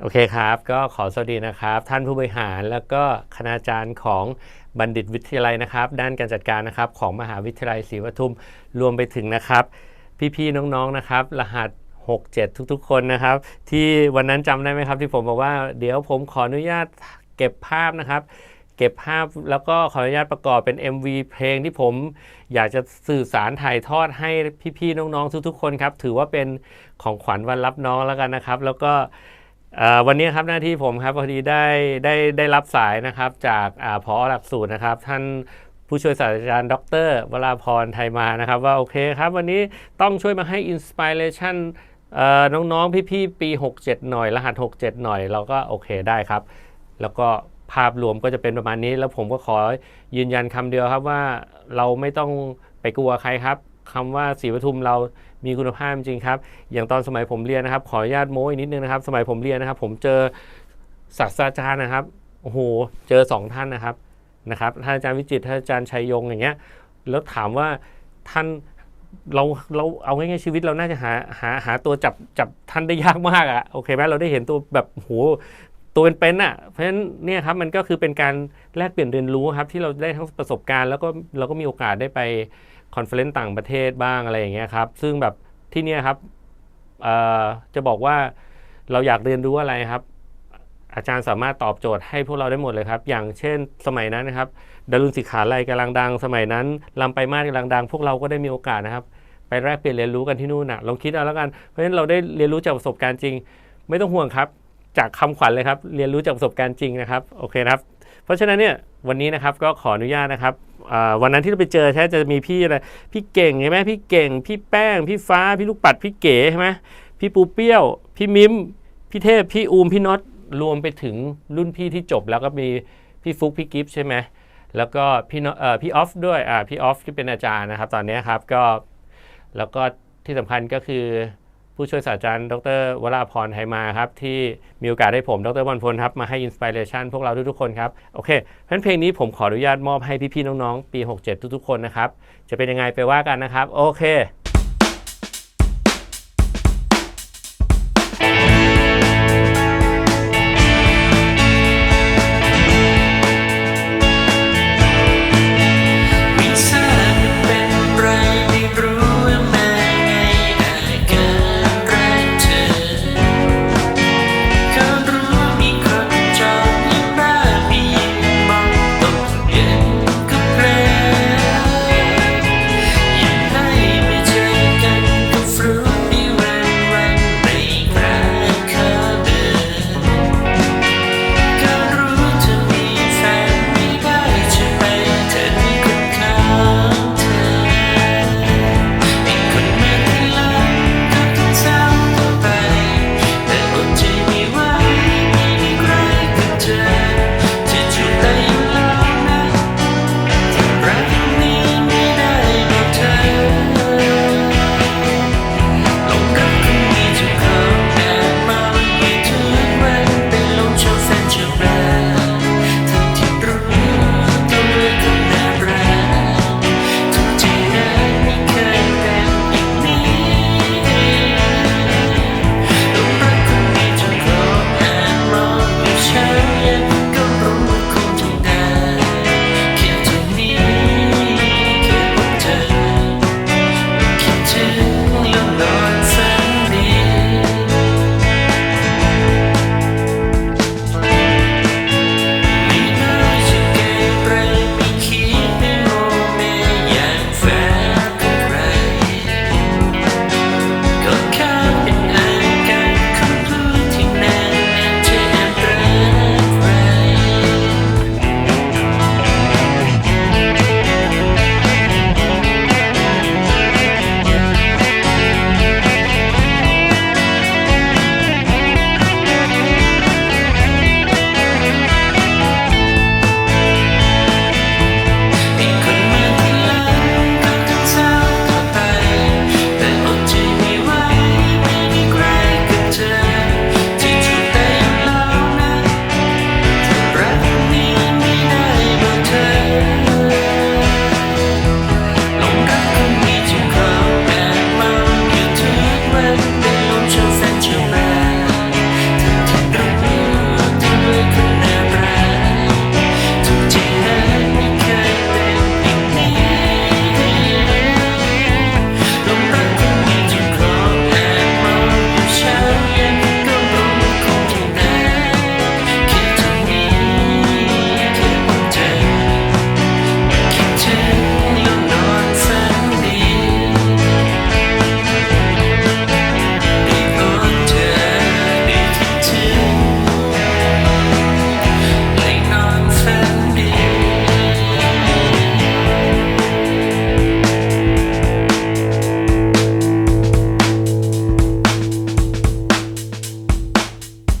โอเคครับ ก็ขอสวัสดีนะครับ ท่านผู้บริหารแล้วก็คณาจารย์ของบัณฑิตวิทยาลัยนะครับ ด้านการจัดการนะครับของมหาวิทยาลัยศรีปทุมรวมไปถึงนะครับ พี่ๆน้องๆนะครับ รหัส 67 ทุกๆ คนนะครับ ที่วันนั้นจำได้ไหมครับ ที่ผมบอกว่าเดี๋ยวผมขออนุญาตเก็บภาพนะครับ เก็บภาพแล้วก็ขออนุญาตประกอบเป็น MV เพลงที่ผมอยากจะสื่อสารถ่ายทอดให้พี่ๆน้องๆทุกๆ คนครับถือว่าเป็นของขวัญวันรับน้องแล้วกันนะครับ แล้วก็ วันนี้ครับหน้าที่ผมครับพอดีได้ได้ได้รับสายนะครับจากอพอหลักสูตรนะครับ ท่านผู้ช่วยศาสตราจารย์ดรวราพรไทยมานะครับ ว่าโอเคครับวันนี้ต้องช่วยมาให้อินสปิเรชันน้องๆ พี่ๆ ปี 67 หน่อย รหัส 67 หน่อย เราก็โอเคได้ครับ แล้วก็ภาพรวมก็จะเป็นประมาณนี้ แล้วผมก็ขอยืนยันคำเดียวครับว่าเราไม่ต้องไปกลัวใครครับ คำว่าศรีปทุมเรามีคุณภาพจริงครับ อย่างตอนสมัยผมเรียนนะครับ ขออนุญาตโม้อีกนิดนึงนะครับ สมัยผมเรียนนะครับ ผมเจอศาสตราจารย์นะครับโอ้โหเจอสองท่านนะครับนะครับท่านอาจารย์วิจิตท่านอาจารย์ชัยยงอย่างเงี้ยแล้วถามว่าท่านเราเราเอาง่ายๆชีวิตเราน่าจะหาหาหาตัวจับจับท่านได้ยากมากอะโอเคไหมเราได้เห็นตัวแบบโหตัวเป็นๆอะเพราะฉะนั้นเนี่ยครับมันก็คือเป็นการแลกเปลี่ยนเรียนรู้ครับที่เราได้ทั้งประสบการณ์ แล้วก็เราก็มีโอกาสได้ไป คอนเฟอเรนซ์ต่างประเทศบ้างอะไรอย่างเงี้ยครับซึ่งแบบที่เนี่ยครับจะบอกว่าเราอยากเรียนรู้อะไรครับ อาจารย์สามารถตอบโจทย์ให้พวกเราได้หมดเลยครับ อย่างเช่นสมัยนั้นนะครับดารุณสิขาลัยกำลังดัง สมัยนั้นลำไปมาศกำลังดัง พวกเราก็ได้มีโอกาสนะครับ ไปแลกเปลี่ยนเรียนรู้กันที่นู่นนะลองคิดเอาแล้วกันเพราะฉะนั้นเราได้เรียนรู้จากประสบการณ์จริง ไม่ต้องห่วงครับ จากคำขวัญเลยครับ เรียนรู้จากประสบการณ์จริงนะครับโอเคครับ เพราะฉะนั้นเนี่ย วันนี้นะครับก็ขออนุญาตนะครับวันนั้นที่เราไปเจอแท้จะมีพี่อะไรพี่เก่งใช่ไหมพี่เก่ง พี่แป้ง พี่ฟ้า พี่ลูกปัด พี่เก๋ใช่ไหมพี่ปูเปี้ยว พี่มิมพี่เทพ พี่อูมพี่น็อตรวมไปถึงรุ่นพี่ที่จบ แล้วก็มีพี่ฟุกพี่กิฟต์ใช่ไหมแล้วก็พี่อตเอ่อพี่ออฟด้วยอ่าพี่ออฟที่เป็นอาจารย์นะครับ ตอนนี้ครับก็แล้วก็ที่สำคัญก็คือ ผู้ช่วยศาสตราจารย์ ดรวราพรไหมาครับ ที่มีโอกาสให้ผม ดรวันพลครับ มาให้อินสปิเรชันพวกเราทุกๆคนครับ โอเคเพราะฉะนั้นเพลงนี้ผมขออนุญาตมอบให้พี่ๆน้องๆ ปี 67 ทุกๆ คนนะครับ จะเป็นยังไงไปว่ากันนะครับ โอเค